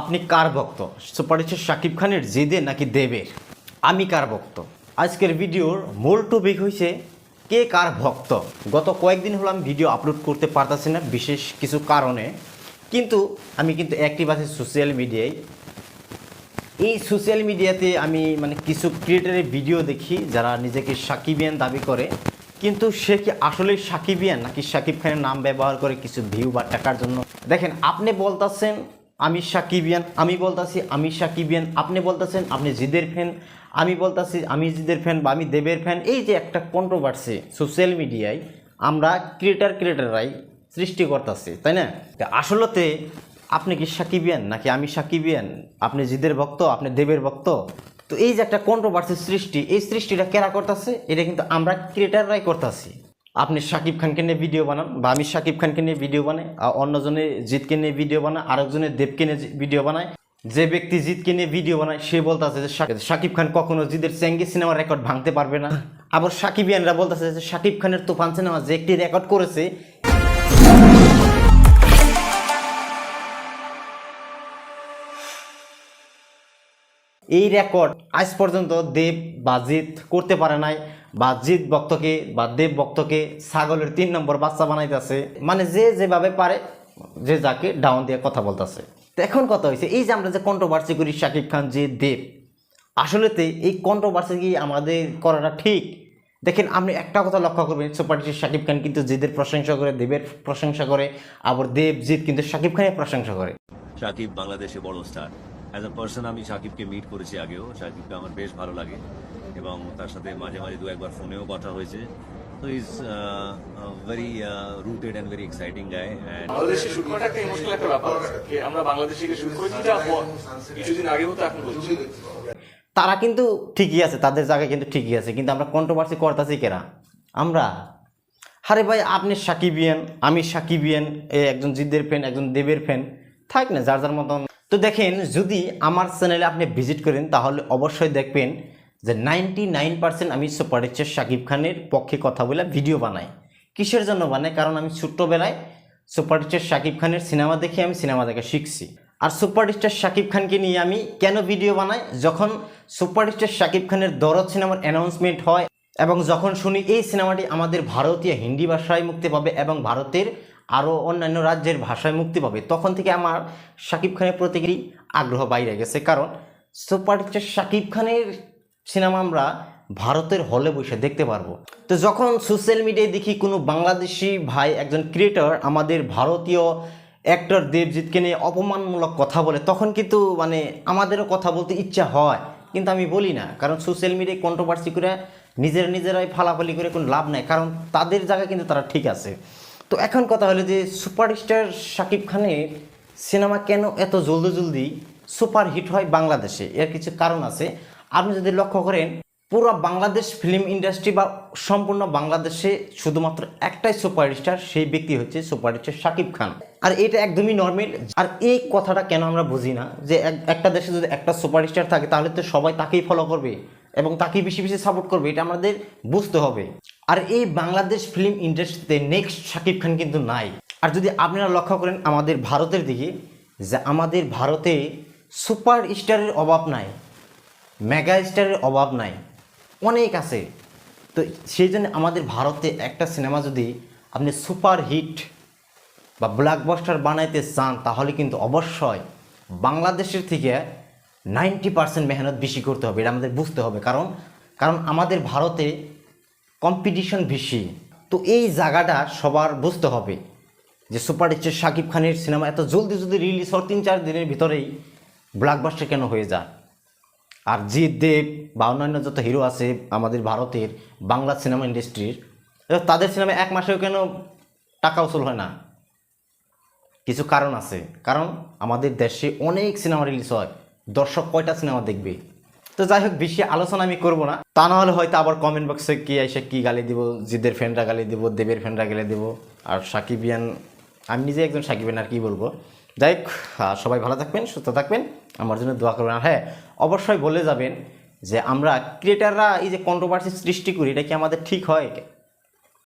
আপনি কার ভক্ত? সুপারস্টার শাকিব খানের জিদে নাকি দেবের আমি কার ভক্ত? আজকের ভিডিওর মূল টপিক হয়েছে কে কার ভক্ত? গত কয়েকদিন হলো আমি ভিডিও আপলোড করতে পারতাছি না, বিশেষ কিছু কারণে। কিন্তু আমি কিন্তু অ্যাক্টিভ আছি সোশ্যাল মিডিয়ায় এই সোশ্যাল মিডিয়াতে আমি মানে কিছু ক্রিয়েটারের ভিডিও দেখি, যারা নিজেকে সাকিবিয়ান দাবি করে। কিন্তু সে কি আসলেই সাকিবিয়ান? নাকি সাকিব খানের নাম ব্যবহার করে কিছু ভিউ বা টাকার জন্য? দেখেন, আপনি বলতেছেন আমি সাকিবিয়ান, আমি বলতাছি আমি সাকিবিয়ান, আপনি বলতেছেন আপনি জিদের ফ্যান আমি বলতাছি আমি জিদের ফ্যান বা আমি দেবের ফ্যান এই যে একটা কন্ট্রোভার্সি সোশ্যাল মিডিয়ায় আমরা ক্রিয়েটার ক্রিয়েটাররাই সৃষ্টি করতেছি, তাই না? আসলতে আপনি কি সাকিবিয়ান নাকি আমি সাকিবিয়ান? আপনি জিদের ভক্ত, আপনি দেবের ভক্ত? তো এই যে একটা কন্ট্রোভার্সির সৃষ্টি, এই সৃষ্টিটা কেরা করতেছে? এটা কিন্তু আমরা ক্রিয়েটাররাই করতেছি। আপনি সাকিব খানকে নিয়ে ভিডিও বানান বা আমি সাকিব খানকে নিয়ে ভিডিও বানাই আর অন্যজনে জিতকে নিয়ে ভিডিও বানায় আরেকজনের দেবকে নিয়ে ভিডিও বানায়। যে ব্যক্তি জিতকে নিয়ে ভিডিও বানায়, সে বলতেছে যে সাকিব খান কখনো জিদের চেঙ্গি সিনেমার রেকর্ড ভাঙতে পারবে না। আবার সাকিবিয়ানরা বলতেছে যে সাকিব খানের তুফান সিনেমা যে একটি রেকর্ড করেছে। এই রেকর্ড আজ পর্যন্ত দেব বা জিৎ করতে পারে নাই। বা জিৎ ভক্তকে বা দেব ভক্তকে ছাগলের তিন নম্বর বাচ্চা বানাইতেছে। মানে যে যেভাবে পারে, যে যাকে ডাউন দিয়ে কথা বলতেছে। তো এখন কথা হয়েছে এই যে আমরা যে কন্ট্রোভার্সি করি শাকিব খান যে দেব, আসলেতে এই কন্ট্রোভার্সি কি আমাদের করাটা ঠিক? দেখেন, আপনি একটা কথা লক্ষ্য করবেন সুপারস্টার শাকিব খান কিন্তু জিদের প্রশংসা করে, দেবের প্রশংসা করে, আবার দেব জিৎ কিন্তু শাকিব খানের প্রশংসা করে। সাকিব বাংলাদেশে বড় স্টার অ্যাজ আ পার্সন আমি সাকিবকে মিট করেছি আগেও। সাকিবকে আমার বেশ ভালো লাগে। এবং তার সাথে মাঝে মাঝে দু একবার ফোনেও কথা হয়েছে। তো is very rooted and very exciting গায় বাংলাদেশে শুট করাটা একটা ইমোশনাল একটা ব্যাপার। আমরা বাংলাদেশে শুট করেছি যা কিছুদিন আগেও তো এখন করছি তারা কিন্তু ঠিকই আছে তাদের জায়গায় কিন্তু ঠিকই আছে কিন্তু আমরা কন্ট্রোভার্সি করতেছি কেরা? আমরা। আরে ভাই আপনি সাকিবিয়ান আমি সাকিবিয়ান এ একজন জিদের ফ্যান একজন দেবের ফ্যান থাক না যার যার মতন তো দেখেন, যদি আমার চ্যানেলে আপনি ভিজিট করেন, তাহলে অবশ্যই দেখবেন যে নাইনটি নাইন পার্সেন্ট আমি সুপারস্টার শাকিব খানের পক্ষে কথা বলে ভিডিও বানাই। কিসের জন্য বানাই? কারণ আমি ছোট্টবেলায় সুপারস্টার শাকিব খানের সিনেমা দেখে আমি সিনেমা দেখা শিখছি। আর সুপারস্টার শাকিব খানকে নিয়ে আমি কেন ভিডিও বানাই? যখন সুপারস্টার শাকিব খানের দরদ সিনেমার অ্যানাউন্সমেন্ট হয়, এবং যখন শুনি এই সিনেমাটি আমাদের ভারতীয় হিন্দি ভাষায় মুক্তি পাবে এবং ভারতের আরও অন্যান্য রাজ্যের ভাষায় মুক্তি পাবে। তখন থেকে আমার শাকিব খানের প্রতি আগ্রহ বাইরে গেছে। কারণ সুপারস্টার শাকিব খানের সিনেমা আমরা ভারতের হলে বসে দেখতে পারব। তো যখন সোশ্যাল মিডিয়ায় দেখি কোনো বাংলাদেশি ভাই, একজন ক্রিয়েটর আমাদের ভারতীয় অ্যাক্টর দেবজিৎকে নিয়ে অপমানমূলক কথা বলে, তখন কিন্তু মানে আমাদেরও কথা বলতে ইচ্ছা হয়। কিন্তু আমি বলি না। কারণ সোশ্যাল মিডিয়ায় কন্ট্রোভার্সি করে নিজেরা নিজেরাই ফালাফালি করে কোনো লাভ নাই। কারণ তাদের জায়গায় কিন্তু তারা ঠিক আছে। তো এখন কথা হলো যে সুপারস্টার শাকিব খানের সিনেমা কেন এত জলদি জলদি সুপার হিট হয় বাংলাদেশে? এর কিছু কারণ আছে। আপনি যদি লক্ষ্য করেন, পুরো বাংলাদেশ ফিল্ম ইন্ডাস্ট্রি বা সম্পূর্ণ বাংলাদেশে শুধুমাত্র একটাই সুপারস্টার সেই ব্যক্তি হচ্ছে সুপারস্টার শাকিব খান। আর এটা একদমই নর্মাল আর এই কথাটা কেন আমরা বুঝি না? যে এক- একটা দেশে যদি একটা সুপারস্টার থাকে, তাহলে তো সবাই তাকেই ফলো করবে এবং তাকেই বেশি বেশি সাপোর্ট করবে, এটা আমাদের বুঝতে হবে। আর এই বাংলাদেশ ফিল্ম ইন্ডাস্ট্রিতে নেক্সট শাকিব খান কিন্তু নাই। আর যদি আপনারা লক্ষ্য করেন আমাদের ভারতের দিকে, যে আমাদের ভারতে সুপার স্টারের অভাব নাই মেগা স্টারের অভাব নাই, অনেক আছে। তো সেই জন্য আমাদের ভারতে একটা সিনেমা যদি আপনি সুপার হিট বা ব্লকবাস্টার বানাইতে চান, তাহলে কিন্তু অবশ্যই বাংলাদেশের থেকে নাইনটি পার্সেন্ট মেহনত বেশি করতে হবে, এটা আমাদের বুঝতে হবে। কারণ কারণ আমাদের ভারতে কম্পিটিশন বেশি। তো এই জায়গাটা সবার বুঝতে হবে যে সুপার স্টার শাকিব খানের সিনেমা এত জলদি জলদি রিলিজ হয় তিন চার দিনের ভিতরেই ব্লকবাস্টার কেন হয়ে যায়? আর জিৎ দেব বা অন্যান্য যত হিরো আছে আমাদের ভারতের বাংলা সিনেমা ইন্ডাস্ট্রির তাদের সিনেমা এক মাসেও কেন টাকা উসুল হয় না? কিছু কারণ আছে। কারণ আমাদের দেশে অনেক সিনেমা রিলিজ হয়। দর্শক কয়টা সিনেমা দেখবে? তো যাই হোক, বেশি আলোচনা আমি করব না। তা না হলে হয়তো আবার কমেন্ট বক্সে কি এসে কি গালি দিব, জিদের ফ্রেন্ডরা গালি দিব, দেবের ফ্রেন্ডরা গালি দিব, আর সাকিবিয়ান আমি নিজে একজন সাকিবিয়ান আর কি বলব। যাই হোক সবাই ভালো থাকবেন, সুস্থ থাকবেন, আমার জন্য দোয়া করবেন। আর হ্যাঁ অবশ্যই বলে যাবেন যে আমরা ক্রিয়েটাররা এই যে কন্ট্রোভার্সি সৃষ্টি করি, এটা কি আমাদের ঠিক হয়?